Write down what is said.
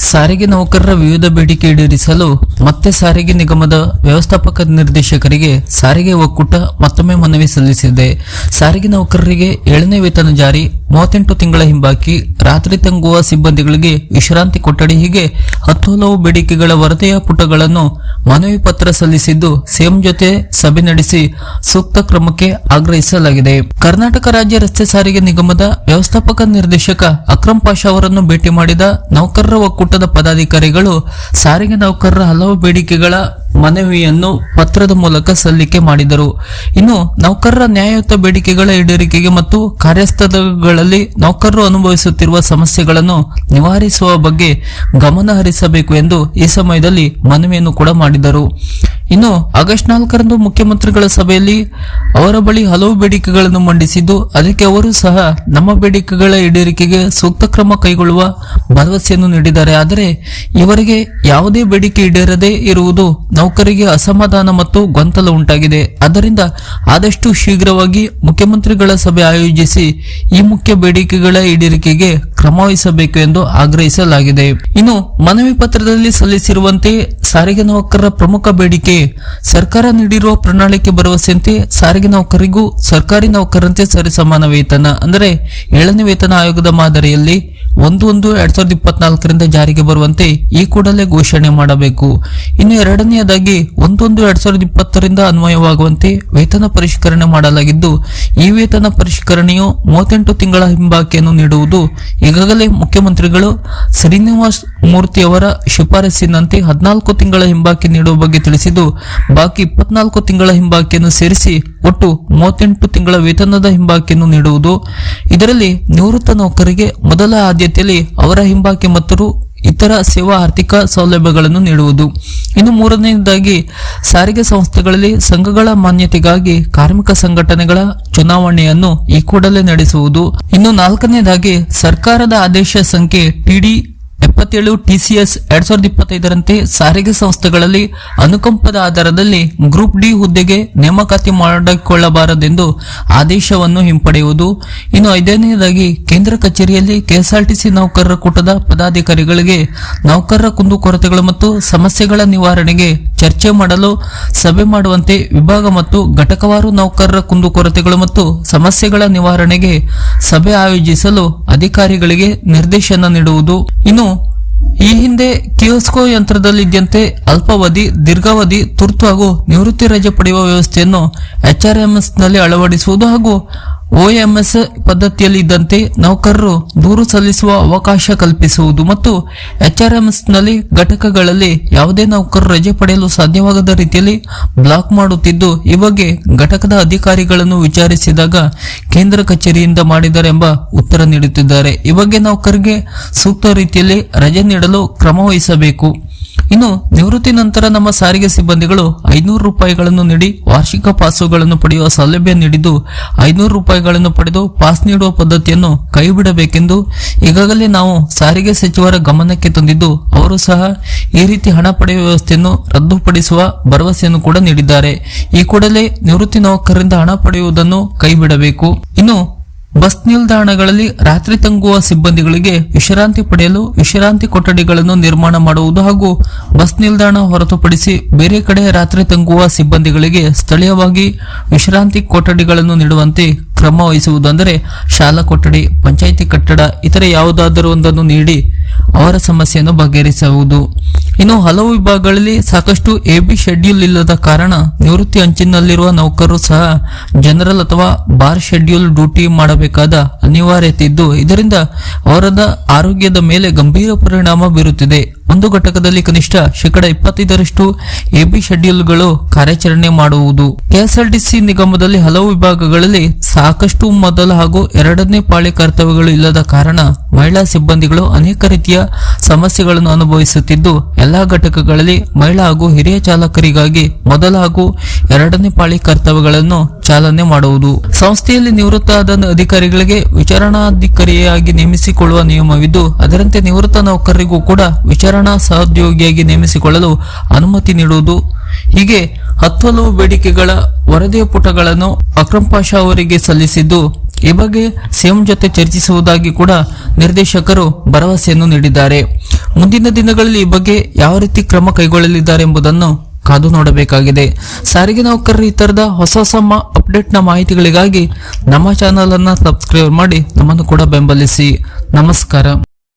ಸಾರಿಗೆ ನೌಕರರ ವಿವಿಧ ಬೇಡಿಕೆ ಈಡೇರಿಸಲು ಮತ್ತೆ ಸಾರಿಗೆ ನಿಗಮದ ವ್ಯವಸ್ಥಾಪಕ ನಿರ್ದೇಶಕರಿಗೆ ಸಾರಿಗೆ ಒಕ್ಕೂಟ ಮತ್ತೊಮ್ಮೆ ಮನವಿ ಸಲ್ಲಿಸಿದೆ. ಸಾರಿಗೆ ನೌಕರರಿಗೆ ಏಳನೇ ವೇತನ ಜಾರಿ ಮೂವತ್ತೆಂಟು ತಿಂಗಳ ಹಿಂಬಾಕಿ ರಾತ್ರಿ ತಂಗುವ ಸಿಬ್ಬಂದಿಗಳಿಗೆ ವಿಶ್ರಾಂತಿ ಕೊಠಡಿ ಹೀಗೆ ಹತ್ತು ಹಲವು ಬೇಡಿಕೆಗಳ ವರದಿಯ ಪುಟಗಳನ್ನು ಮನವಿ ಪತ್ರ ಸಲ್ಲಿಸಿದ್ದು ಸಿಎಂ ಜೊತೆ ಸಭೆ ನಡೆಸಿ ಸೂಕ್ತ ಕ್ರಮಕ್ಕೆ ಆಗ್ರಹಿಸಲಾಗಿದೆ. ಕರ್ನಾಟಕ ರಾಜ್ಯ ರಸ್ತೆ ಸಾರಿಗೆ ನಿಗಮದ ವ್ಯವಸ್ಥಾಪಕ ನಿರ್ದೇಶಕ ಅಕ್ರಮ್ ಪಾಷಾ ಅವರನ್ನು ಭೇಟಿ ಮಾಡಿದ ನೌಕರರ ಒಕ್ಕೂಟದ ಪದಾಧಿಕಾರಿಗಳು ಸಾರಿಗೆ ನೌಕರರ ಹಲವು ಬೇಡಿಕೆಗಳ ಮನವಿಯನ್ನು ಪತ್ರದ ಮೂಲಕ ಸಲ್ಲಿಕೆ ಮಾಡಿದರು. ಇನ್ನು ನೌಕರರ ನ್ಯಾಯಯುತ ಬೇಡಿಕೆಗಳ ಈಡೇರಿಕೆಗೆ ಮತ್ತು ಕಾರ್ಯಸ್ಥಳಗಳಲ್ಲಿ ನೌಕರರು ಅನುಭವಿಸುತ್ತಿರುವ ಸಮಸ್ಯೆಗಳನ್ನು ನಿವಾರಿಸುವ ಬಗ್ಗೆ ಗಮನ ಹರಿಸಬೇಕು ಎಂದು ಈ ಸಮಯದಲ್ಲಿ ಮನವಿಯನ್ನು ಕೂಡ ಮಾಡಿದರು. ಇನ್ನು ಆಗಸ್ಟ್ ನಾಲ್ಕರಂದು ಮುಖ್ಯಮಂತ್ರಿಗಳ ಸಭೆಯಲ್ಲಿ ಅವರ ಬಳಿ ಹಲವು ಬೇಡಿಕೆಗಳನ್ನು ಮಂಡಿಸಿದ್ದು, ಅದಕ್ಕೆ ಅವರು ಸಹ ನಮ್ಮ ಬೇಡಿಕೆಗಳ ಈಡೇರಿಕೆಗೆ ಸೂಕ್ತ ಕ್ರಮ ಕೈಗೊಳ್ಳುವ ಭರವಸೆಯನ್ನು ನೀಡಿದ್ದಾರೆ. ಆದರೆ ಇವರಿಗೆ ಯಾವುದೇ ಬೇಡಿಕೆ ಈಡೇರದೇ ಇರುವುದು ನೌಕರಿಗೆ ಅಸಮಾಧಾನ ಮತ್ತು ಗೊಂದಲ ಉಂಟಾಗಿದೆ. ಆದ್ದರಿಂದ ಆದಷ್ಟು ಶೀಘ್ರವಾಗಿ ಮುಖ್ಯಮಂತ್ರಿಗಳ ಸಭೆ ಆಯೋಜಿಸಿ ಈ ಮುಖ್ಯ ಬೇಡಿಕೆಗಳ ಈಡೇರಿಕೆಗೆ ಕ್ರಮ ವಹಿಸಬೇಕು ಎಂದು ಆಗ್ರಹಿಸಲಾಗಿದೆ. ಇನ್ನು ಮನವಿ ಪತ್ರದಲ್ಲಿ ಸಲ್ಲಿಸಿರುವಂತೆ ಸಾರಿಗೆ ನೌಕರರ ಪ್ರಮುಖ ಬೇಡಿಕೆ, ಸರ್ಕಾರ ನೀಡಿರುವ ಪ್ರಣಾಳಿಕೆ ಭರವಸೆಯಂತೆ ಸಾರಿಗೆ ನೌಕರಿಗೂ ಸರ್ಕಾರಿ ನೌಕರಂತೆ ಸರಿಸಮಾನ ವೇತನ, ಅಂದರೆ ಏಳನೇ ವೇತನ ಆಯೋಗದ ಮಾದರಿಯಲ್ಲಿ ಒಂದು ಒಂದು ಎರಡ್ ಸಾವಿರದ ಇಪ್ಪತ್ನಾಲ್ಕರಿಂದ ಜಾರಿಗೆ ಬರುವಂತೆ ಈ ಕೂಡಲೇ ಘೋಷಣೆ ಮಾಡಬೇಕು. ಇನ್ನು ಎರಡನೆಯದಾಗಿ ಒಂದೊಂದು ಎರಡ್ ಸಾವಿರದ ಇಪ್ಪತ್ತರಿಂದ ಅನ್ವಯವಾಗುವಂತೆ ವೇತನ ಪರಿಷ್ಕರಣೆ ಮಾಡಲಾಗಿದ್ದು, ಈ ವೇತನ ಪರಿಷ್ಕರಣೆಯು ಮೂವತ್ತೆಂಟು ತಿಂಗಳ ಹಿಂಬಾಕಿಯನ್ನು ನೀಡುವುದು ಈಗಾಗಲೇ ಮುಖ್ಯಮಂತ್ರಿಗಳು ಶ್ರೀನಿವಾಸ್ ಮೂರ್ತಿಯವರ ಶಿಫಾರಸಿನಂತೆ ಹದಿನಾಲ್ಕು ತಿಂಗಳ ಹಿಂಬಾಕಿ ನೀಡುವ ಬಗ್ಗೆ ತಿಳಿಸಿದ್ದು, ಬಾಕಿ ಇಪ್ಪತ್ನಾಲ್ಕು ತಿಂಗಳ ಹಿಂಬಾಕಿಯನ್ನು ಸೇರಿಸಿ ಒಟ್ಟು ಮೂವತ್ತೆಂಟು ತಿಂಗಳ ವೇತನದ ಹಿಂಬಾಕಿಯನ್ನು ನೀಡುವುದು. ಇದರಲ್ಲಿ ನಿವೃತ್ತ ನೌಕರಿಗೆ ಮೊದಲ ಆದ್ಯತೆಯಲ್ಲಿ ಅವರ ಹಿಂಬಾಕಿ ಮತ್ತು ಇತರ ಸೇವಾ ಆರ್ಥಿಕ ಸೌಲಭ್ಯಗಳನ್ನು ನೀಡುವುದು. ಇನ್ನು ಮೂರನೆಯದಾಗಿ, ಸಾರಿಗೆ ಸಂಸ್ಥೆಗಳಲ್ಲಿ ಸಂಘಗಳ ಮಾನ್ಯತೆಗಾಗಿ ಕಾರ್ಮಿಕ ಸಂಘಟನೆಗಳ ಚುನಾವಣೆಯನ್ನು ಈ ಕೂಡಲೇ ನಡೆಸುವುದು. ಇನ್ನು ನಾಲ್ಕನೇದಾಗಿ ಸರ್ಕಾರದ ಆದೇಶ ಸಂಖ್ಯೆ ಟಿಡಿ ಎಪ್ಪತ್ತೇಳು ಟಿಸಿಎಸ್ ಎರಡ್ ಸಾವಿರದ ಇಪ್ಪತ್ತೈದರಂತೆ ಸಾರಿಗೆ ಸಂಸ್ಥೆಗಳಲ್ಲಿ ಅನುಕಂಪದ ಆಧಾರದಲ್ಲಿ ಗ್ರೂಪ್ ಡಿ ಹುದ್ದೆಗೆ ನೇಮಕಾತಿ ಮಾಡಿಕೊಳ್ಳಬಾರದೆಂದು ಆದೇಶವನ್ನು ಹಿಂಪಡೆಯುವುದು. ಇನ್ನು ಐದನೇದಾಗಿ ಕೇಂದ್ರ ಕಚೇರಿಯಲ್ಲಿ ಕೆಎಸ್ಆರ್ಟಿಸಿ ನೌಕರರ ಕೂಟದ ಪದಾಧಿಕಾರಿಗಳಿಗೆ ನೌಕರರ ಕುಂದುಕೊರತೆಗಳು ಮತ್ತು ಸಮಸ್ಯೆಗಳ ನಿವಾರಣೆಗೆ ಚರ್ಚೆ ಮಾಡಲು ಸಭೆ ಮಾಡುವಂತೆ ವಿಭಾಗ ಮತ್ತು ಘಟಕವಾರು ನೌಕರರ ಕುಂದುಕೊರತೆಗಳು ಮತ್ತು ಸಮಸ್ಯೆಗಳ ನಿವಾರಣೆಗೆ ಸಭೆ ಆಯೋಜಿಸಲು ಅಧಿಕಾರಿಗಳಿಗೆ ನಿರ್ದೇಶನ ನೀಡುವುದು. ಇನ್ನು ಈ ಹಿಂದೆ ಕಿಯೋಸ್ಕೋ ಯಂತ್ರದಲ್ಲಿದ್ದಂತೆ ಅಲ್ಪಾವಧಿ, ದೀರ್ಘಾವಧಿ, ತುರ್ತು ಹಾಗೂ ನಿವೃತ್ತಿ ರಜೆ ಪಡೆಯುವ ವ್ಯವಸ್ಥೆಯನ್ನು ಎಚ್ಆರ್ಎಂಎಸ್ನಲ್ಲಿ ಅಳವಡಿಸುವುದು ಹಾಗೂ ಓಎಂಎಸ್ ಪದ್ಧತಿಯಲ್ಲಿ ಇದ್ದಂತೆ ನೌಕರರು ದೂರು ಸಲ್ಲಿಸುವ ಅವಕಾಶ ಕಲ್ಪಿಸುವುದು ಮತ್ತು ಎಚ್ಆರ್ಎಂಎಸ್ನಲ್ಲಿ ಘಟಕಗಳಲ್ಲಿ ಯಾವುದೇ ನೌಕರರು ರಜೆ ಪಡೆಯಲು ಸಾಧ್ಯವಾಗದ ರೀತಿಯಲ್ಲಿ ಬ್ಲಾಕ್ ಮಾಡುತ್ತಿದ್ದು, ಈ ಬಗ್ಗೆ ಘಟಕದ ಅಧಿಕಾರಿಗಳನ್ನು ವಿಚಾರಿಸಿದಾಗ ಕೇಂದ್ರ ಕಚೇರಿಯಿಂದ ಮಾಡಿದ್ದಾರೆ ಎಂಬ ಉತ್ತರ ನೀಡುತ್ತಿದ್ದಾರೆ. ಈ ಬಗ್ಗೆ ನೌಕರಿಗೆ ಸೂಕ್ತ ರೀತಿಯಲ್ಲಿ ರಜೆ ನೀಡಲು ಕ್ರಮ ವಹಿಸಬೇಕು. ಇನ್ನು ನಿವೃತ್ತಿ ನಂತರ ನಮ್ಮ ಸಾರಿಗೆ ಸಿಬ್ಬಂದಿಗಳು ಐನೂರು ರೂಪಾಯಿಗಳನ್ನು ನೀಡಿ ವಾರ್ಷಿಕ ಪಾಸುಗಳನ್ನು ಪಡೆಯುವ ಸೌಲಭ್ಯ ನೀಡಿದ್ದು, ಐನೂರು ರೂಪಾಯಿಗಳನ್ನು ಪಡೆದು ಪಾಸ್ ನೀಡುವ ಪದ್ಧತಿಯನ್ನು ಕೈಬಿಡಬೇಕೆಂದು ಈಗಾಗಲೇ ನಾವು ಸಾರಿಗೆ ಸಚಿವರ ಗಮನಕ್ಕೆ ತಂದಿದ್ದು, ಅವರು ಸಹ ಈ ರೀತಿ ಹಣ ಪಡೆಯುವ ವ್ಯವಸ್ಥೆಯನ್ನು ರದ್ದುಪಡಿಸುವ ಭರವಸೆಯನ್ನು ಕೂಡ ನೀಡಿದ್ದಾರೆ. ಈ ಕೂಡಲೇ ನಿವೃತ್ತಿ ನೌಕರರಿಂದ ಹಣ ಪಡೆಯುವುದನ್ನು ಕೈಬಿಡಬೇಕು. ಇನ್ನು ಬಸ್ ನಿಲ್ದಾಣಗಳಲ್ಲಿ ರಾತ್ರಿ ತಂಗುವ ಸಿಬ್ಬಂದಿಗಳಿಗೆ ವಿಶ್ರಾಂತಿ ಪಡೆಯಲು ವಿಶ್ರಾಂತಿ ಕೊಠಡಿಗಳನ್ನು ನಿರ್ಮಾಣ ಮಾಡುವುದು ಹಾಗೂ ಬಸ್ ನಿಲ್ದಾಣ ಹೊರತುಪಡಿಸಿ ಬೇರೆ ಕಡೆ ರಾತ್ರಿ ತಂಗುವ ಸಿಬ್ಬಂದಿಗಳಿಗೆ ಸ್ಥಳೀಯವಾಗಿ ವಿಶ್ರಾಂತಿ ಕೊಠಡಿಗಳನ್ನು ನೀಡುವಂತೆ ಕ್ರಮ ವಹಿಸುವುದೆಂದರೆ ಶಾಲಾ ಕೊಠಡಿ, ಪಂಚಾಯಿತಿ ಕಟ್ಟಡ, ಇತರೆ ಯಾವುದಾದರೂ ಒಂದನ್ನು ನೀಡಿ ಅವರ ಸಮಸ್ಯೆಯನ್ನು ಬಗೆಹರಿಸುವುದು. ಇನ್ನು ಹಲವು ವಿಭಾಗಗಳಲ್ಲಿ ಸಾಕಷ್ಟು ಎಬಿ ಶೆಡ್ಯೂಲ್ ಇಲ್ಲದ ಕಾರಣ ನಿವೃತ್ತಿ ಅಂಚಿನಲ್ಲಿರುವ ನೌಕರರು ಸಹ ಜನರಲ್ ಅಥವಾ ಬಾರ್ ಶೆಡ್ಯೂಲ್ ಡ್ಯೂಟಿ ಮಾಡಬೇಕಾದ ಅನಿವಾರ್ಯತೆ ಇದ್ದು ಇದರಿಂದ ಅವರದ ಆರೋಗ್ಯದ ಮೇಲೆ ಗಂಭೀರ ಪರಿಣಾಮ ಬೀರುತ್ತಿದೆ. ಒಂದು ಘಟಕದಲ್ಲಿ ಕನಿಷ್ಠ ಶೇಕಡ ಇಪ್ಪತ್ತೈದರಷ್ಟು ಎಬಿ ಶೆಡ್ಯೂಲ್ಗಳು ಕಾರ್ಯಾಚರಣೆ ಮಾಡುವುದು. ಕೆಎಸ್ಆರ್ಟಿಸಿ ನಿಗಮದಲ್ಲಿ ಹಲವು ವಿಭಾಗಗಳಲ್ಲಿ ಸಾಕಷ್ಟು ಮೊದಲ ಹಾಗೂ ಎರಡನೇ ಪಾಳಿ ಕರ್ತವ್ಯಗಳು ಇಲ್ಲದ ಕಾರಣ ಮಹಿಳಾ ಸಿಬ್ಬಂದಿಗಳು ಅನೇಕ ರೀತಿಯ ಸಮಸ್ಯೆಗಳನ್ನು ಅನುಭವಿಸುತ್ತಿದ್ದು, ಎಲ್ಲಾ ಘಟಕಗಳಲ್ಲಿ ಮಹಿಳಾ ಹಾಗೂ ಹಿರಿಯ ಚಾಲಕರಿಗಾಗಿ ಮೊದಲ ಹಾಗೂ ಎರಡನೇ ಪಾಳಿ ಕರ್ತವ್ಯಗಳನ್ನು ಚಾಲನೆ ಮಾಡುವುದು. ಸಂಸ್ಥೆಯಲ್ಲಿ ನಿವೃತ್ತ ಆದ ಅಧಿಕಾರಿಗಳಿಗೆ ವಿಚಾರಣಾಧಿಕಾರಿಯಾಗಿ ನೇಮಿಸಿಕೊಳ್ಳುವ ನಿಯಮವಿದ್ದು, ಅದರಂತೆ ನಿವೃತ್ತ ನೌಕರರಿಗೂ ಕೂಡ ವಿಚಾರಣಾ ಸಹೋದ್ಯೋಗಿಯಾಗಿ ನೇಮಿಸಿಕೊಳ್ಳಲು ಅನುಮತಿ ನೀಡುವುದು. ಹೀಗೆ ಹತ್ತು ಹಲವು ಬೇಡಿಕೆಗಳ ವರದಿಯ ಪುಟಗಳನ್ನು ಅಕ್ರಂ ಪಾಷಾ ಅವರಿಗೆ ಸಲ್ಲಿಸಿದ್ದು ಈ ಬಗ್ಗೆ ಸಿಎಂ ಜೊತೆ ಚರ್ಚಿಸುವುದಾಗಿ ಕೂಡ ನಿರ್ದೇಶಕರು ಭರವಸೆಯನ್ನು ನೀಡಿದ್ದಾರೆ. ಮುಂದಿನ ದಿನಗಳಲ್ಲಿ ಈ ಬಗ್ಗೆ ಯಾವ ರೀತಿ ಕ್ರಮ ಕೈಗೊಳ್ಳಲಿದ್ದಾರೆ ಎಂಬುದನ್ನು ಕಾದು ನೋಡಬೇಕಾಗಿದೆ. ಸಾರಿಗೆ ನೌಕರರು ಈ ತರದ ಹೊಸ ಹೊಸ ಅಪ್ಡೇಟ್ನ ಮಾಹಿತಿಗಳಿಗಾಗಿ ನಮ್ಮ ಚಾನಲ್ ಅನ್ನ ಸಬ್ಸ್ಕ್ರೈಬ್ ಮಾಡಿ, ನಮ್ಮನ್ನು ಕೂಡ ಬೆಂಬಲಿಸಿ. ನಮಸ್ಕಾರ.